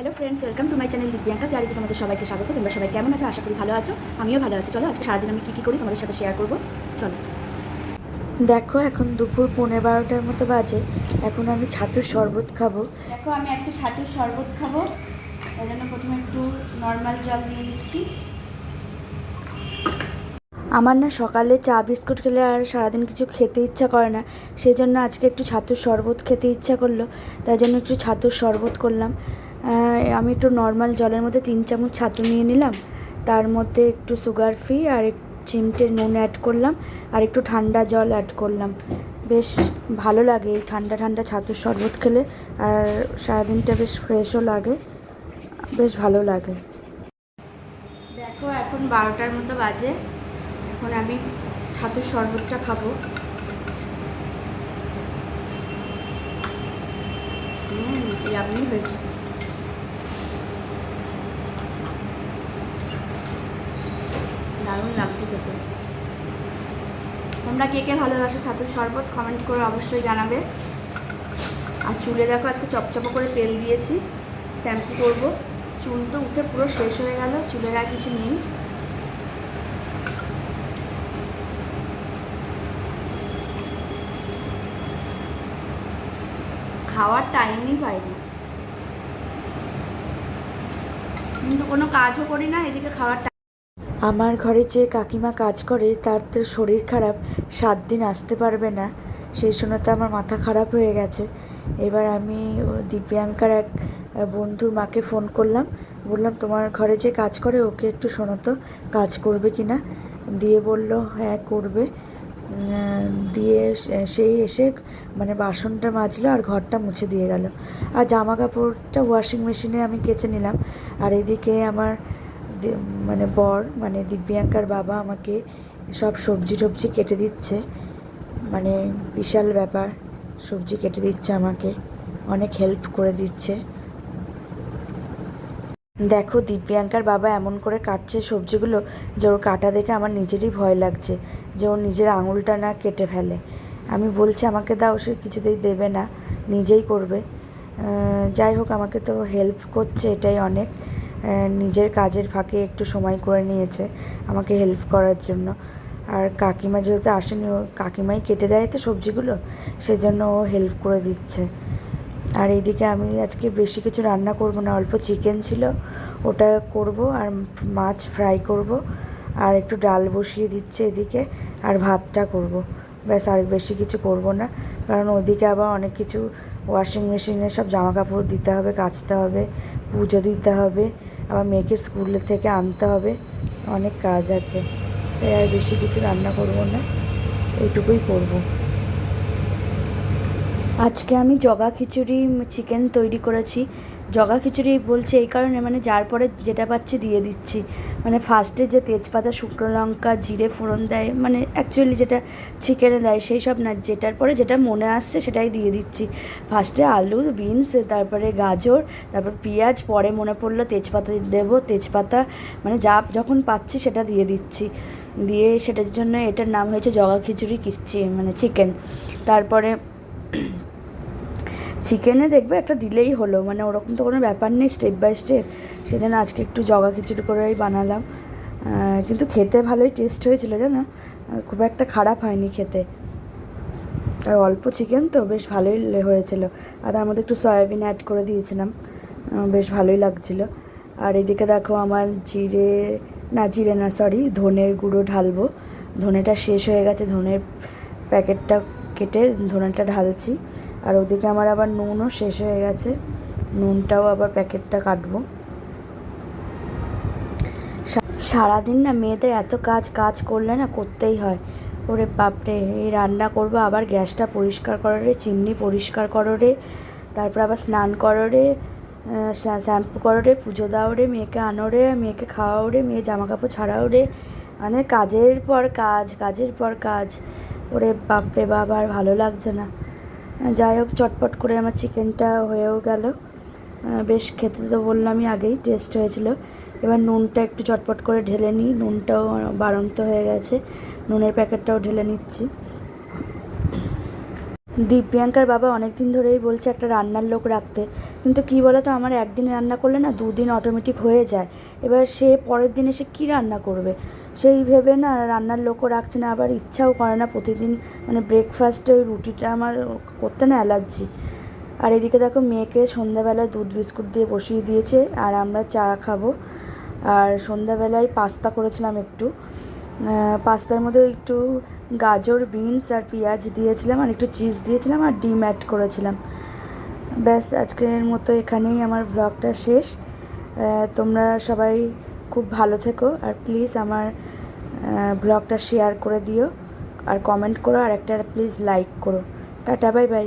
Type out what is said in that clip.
Hello friends welcome to my channel Divyanka চারিদিকে তোমাদের সবাইকে স্বাগত। তোমরা সবাই কেমন আছো? আশা করি ভালো আছো। আমিও ভালো আছি। চলো আজকে সারাদিন আমি কী কী করি তোমাদের সাথে শেয়ার করব। চলো। দেখো এখন দুপুর পনেরো বারোটার মতো বাজে। এখন আমি ছাতুর শরবত খাব। দেখো আমি আজকে ছাতুর শরবত খাব। তাই জন্য প্রথমে একটু নর্মাল জল দিয়ে দিচ্ছি। আমার না সকালে চা বিস্কুট খেলে আর সারাদিন কিছু খেতে ইচ্ছা করে না। সেই জন্য আজকে একটু ছাতুর শরবত খেতে ইচ্ছা করল। তাই জন্য একটু ছাতুর শরবত করলাম। আমি একটু নর্মাল জলের মধ্যে তিন চামচ ছাতু নিয়ে নিলাম। তার মধ্যে একটু সুগার ফ্রি আর এক চিমটে নুন অ্যাড করলাম আর একটু ঠান্ডা জল অ্যাড করলাম। বেশ ভালো লাগে এই ঠান্ডা ঠান্ডা ছাতুর শরবত খেলে আর সারাদিনটা বেশ ফ্রেশও লাগে, বেশ ভালো লাগে। দেখো, এখন বারোটার মতো বাজে। এখন আমি ছাতুর শরবতটা খাব। ইয়ামি হয়েছে। দারুণ লাগছে খেতে। তোমরা কে কে ভালোবাসো ছাতুর শরবত কমেন্ট করে অবশ্যই জানাবে। আর চুলে দেখো, আজকে চপচপো করে তেল দিয়েছি, শ্যাম্পু করব। চুল তো উঠে পুরো শেষ হয়ে গেল, চুলের আর কিছু নেই। খাওয়ার টাইমই পাই না কিন্তু কোনো কাজও করি না, এদিকে খাওয়ার আমার ঘরে যে কাকিমা কাজ করে, তার তো শরীর খারাপ, সাত দিন আসতে পারবে না। সেই সময় তো আমার মাথা খারাপ হয়ে গেছে। এবার আমি দিব্যাঙ্কার এক বন্ধুর মাকে ফোন করলাম। বললাম, তোমার ঘরে যে কাজ করে, ওকে একটু শোনো তো, কাজ করবে কি না? দিয়ে বলল হ্যাঁ করবে। দিয়ে সেই এসে মানে বাসনটা মাজলো আর ঘরটা মুছে দিয়ে গেল। আর জামা কাপড়টা ওয়াশিং মেশিনে আমি কেচে নিলাম। আর এদিকে আমার মানে বর মানে দিব্যাঙ্কার বাবা আমাকে সব সবজি টবজি কেটে দিচ্ছে। মানে বিশাল ব্যাপার, সবজি কেটে দিচ্ছে আমাকে। অনেক হেল্প করে দিচ্ছে। দেখো দিব্যাঙ্কার বাবা এমন করে কাটছে সবজিগুলো যে ওর কাটা দেখে আমার নিজেরই ভয় লাগছে, যে ওর নিজের আঙুলটা না কেটে ফেলে। আমি বলছি, আমাকে দাও, সে কিছুতেই দেবে না, নিজেই করবে। যাই হোক, আমাকে তো হেল্প করছে এটাই অনেক। নিজের কাজের ফাঁকে একটু সময় করে নিয়েছে আমাকে হেল্প করার জন্য। আর কাকিমা যেহেতু আসেনি, ও কাকিমাই কেটে দেয় তো সবজিগুলো, সেজন্য ও হেল্প করে দিচ্ছে। আর এইদিকে আমি আজকে বেশি কিছু রান্না করব না, অল্প চিকেন ছিল, ওটা করব আর মাছ ফ্রাই করব। আর একটু ডাল বসিয়ে দিচ্ছে এদিকে, আর ভাতটা করব। ব্যাস আর বেশি কিছু করব না, কারণ ওদিকে আবার অনেক কিছু ওয়াশিং মেশিনে সব জামা কাপড় দিতে হবে, কাচতে হবে, পুজো দিতে হবে, আবার মেয়েকে স্কুল থেকে আনতে হবে, অনেক কাজ আছে। তাই আর বেশি কিছু রান্না করব না, এইটুকুই করব। আজকে আমি জগা খিচুড়ি চিকেন তৈরি করেছি। জগা খিচুড়ি বলছি এই কারণে মানে যার পরে যেটা পাচ্ছি দিয়ে দিচ্ছি। মানে ফার্স্টে যে তেজপাতা, শুকনো লঙ্কা, জিরে ফোড়ন দেয় মানে অ্যাকচুয়ালি যেটা চিকেনে দেয় সেই সব না, যেটার পরে যেটা মনে আসছে সেটাই দিয়ে দিচ্ছি। ফার্স্টে আলু বিনস তারপরে গাজর, তারপর পেঁয়াজ, পরে মনে পড়ল তেজপাতা দেবো, তেজপাতা মানে যা যখন পাচ্ছি সেটা দিয়ে দিচ্ছি। দিয়ে সেটার জন্য এটার নাম হয়েছে জগা খিচুড়ি কিচ্ছি মানে চিকেন তারপরে চিকেনে দেখবে একটা দিলেই হলো মানে ওরকম তো কোনো ব্যাপার নেই স্টেপ বাই স্টেপ সেজন্য আজকে একটু জগা খিচুড়ি করেই বানালাম। কিন্তু খেতে ভালোই টেস্ট হয়েছিল জানো? খুব একটা খারাপ হয়নি খেতে। আর অল্প চিকেন তো বেশ ভালোই হয়েছিল। আর তার মধ্যে একটু সয়াবিন অ্যাড করে দিয়েছিলাম। বেশ ভালোই লাগছিল। আর এদিকে দেখো আমার জিরে, না জিরে না সরি ধনের গুঁড়ো ঢালবো। ধনেটা শেষ হয়ে গেছে, ধনের প্যাকেটটা কেটে ধনেটা ঢালছি। আর ওদিকে আমার আবার নুনও শেষ হয়ে গেছে। নুনটাও আবার প্যাকেটটা কাটবো। সারাদিন না মেয়েদের এত কাজ কাজ করলে না করতেই হয়। ওরে বাপরে, এই রান্না করব, আবার গ্যাসটা পরিষ্কার করো রে চিমনি পরিষ্কার করো রে তারপর আবার স্নান করো রে শ্যাম্পু করো রে পুজো দাও রে মেয়েকে আনো রে মেয়েকে খাওয়াও রে মেয়ে জামা কাপড় ছাড়াও রে মানে কাজের পর কাজ, কাজের পর কাজ। ওরে বাপরে বাবা আর ভালো লাগছে না। যাই হোক, চটপট করে আমার চিকেনটা হয়েও গেল। বেশ খেতে তো বললামই আগেই টেস্ট হয়েছিল। এবার নুনটা একটু চটপট করে ঢেলে নিই। নুনটাও বাড়ন্ত হয়ে গেছে। নুনের প্যাকেটটাও ঢেলে নিচ্ছি। দিব্যাঙ্কার বাবা অনেক দিন ধরেই বলছে একটা রান্নার লোক রাখতে। কিন্তু কী বলো তো আমার একদিন রান্না করলে না দুদিন অটোমেটিক হয়ে যায়। এবার সে পরের দিন এসে কী রান্না করবে? সেই ভেবে না রান্নার লোকও রাখছে না, আবার ইচ্ছাও করে না প্রতিদিন মানে ব্রেকফাস্টে ওই রুটিটা আমার করতে না অ্যালার্জি। আর এদিকে দেখো মেয়েকে সন্ধ্যাবেলায় দুধ বিস্কুট দিয়ে বসিয়ে দিয়েছে, আর আমরা চা খাব। আর সন্ধ্যাবেলায় পাস্তা করেছিলাম একটু। পাস্তার মধ্যে একটু গাজর, বিনস আর পেঁয়াজ দিয়েছিলাম আর একটু চিজ দিয়েছিলাম আর ডিম অ্যাড করেছিলাম। ব্যাস, আজকের মতো এখানেই আমার ব্লগটা শেষ। তোমরা সবাই খুব ভালো থেকো আর প্লিজ আমার ব্লগটা শেয়ার করে দিও আর কমেন্ট করো আর একটা প্লিজ লাইক করো। Tata bye bye